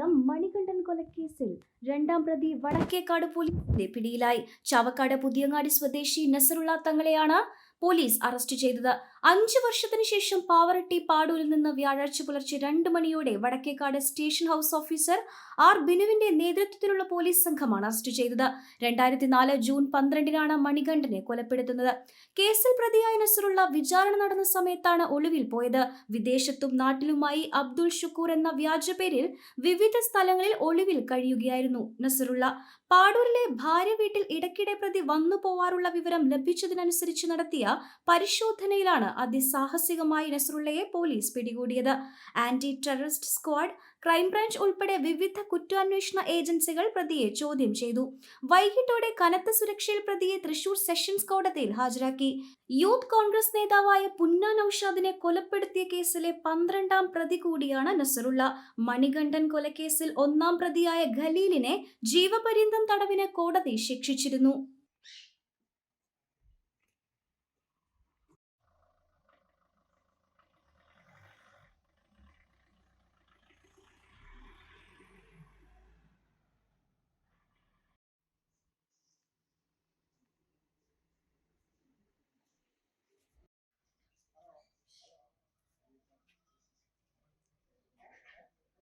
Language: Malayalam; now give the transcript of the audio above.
കൊല്ലം മണികണ്ഠൻ കൊലക്കേസിൽ രണ്ടാം പ്രതി വടക്കേക്കാട് പോലീസിന്റെ പിടിയിലായി. ചാവക്കാട് പുതിയങ്ങാടി സ്വദേശി നസറുള്ള തങ്ങളെയാണ് പോലീസ് അറസ്റ്റ് ചെയ്തത്. അഞ്ചു വർഷത്തിനു ശേഷം പാവറട്ടി പാടൂരിൽ നിന്ന് വ്യാഴാഴ്ച പുലർച്ചെ രണ്ട് മണിയോടെ Vadakkekad station house officer R ബിനുവിന്റെ നേതൃത്വത്തിലുള്ള പോലീസ് സംഘമാണ് അറസ്റ്റ് ചെയ്തത്. രണ്ടായിരത്തി നാല് ജൂൺ പന്ത്രണ്ടിനാണ് മണികണ്ഠനെ കൊലപ്പെടുത്തുന്നത്. കേസിൽ പ്രതിയായ നസറുള്ള വിചാരണ നടന്ന സമയത്താണ് ഒളിവിൽ പോയത്. വിദേശത്തും നാട്ടിലുമായി അബ്ദുൾ ഷുക്കൂർ എന്ന വ്യാജ പേരിൽ വിവിധ സ്ഥലങ്ങളിൽ ഒളിവിൽ കഴിയുകയായിരുന്നു നസറുള്ള. പാടൂരിലെ ഭാര്യ വീട്ടിൽ ഇടയ്ക്കിടെ പ്രതി വന്നു പോവാറുള്ള വിവരം ലഭിച്ചതിനനുസരിച്ച് നടത്തിയ പരിശോധനയിലാണ് അതിസാഹസികമായി നസറുള്ളയെ പോലീസ് പിടികൂടിയത്. Anti terrorist squad crime branch ഉൾപ്പെടെ വിവിധ കുറ്റാന്വേഷണ ഏജൻസികൾ പ്രതിയെ ചോദ്യം ചെയ്തു. വൈകിട്ടോടെ കനത്ത സുരക്ഷയിൽ പ്രതിയെ തൃശൂർ സെഷൻസ് കോടതിയിൽ ഹാജരാക്കി. യൂത്ത് കോൺഗ്രസ് നേതാവായ പുന്ന നൌഷാദിനെ കൊലപ്പെടുത്തിയ കേസിലെ പന്ത്രണ്ടാം പ്രതി കൂടിയാണ് നസറുള്ള. മണികണ്ഠൻ കൊലക്കേസിൽ ഒന്നാം പ്രതിയായ ഖലീലിനെ ജീവപര്യന്തം തടവിന് കോടതി ശിക്ഷിച്ചിരുന്നു.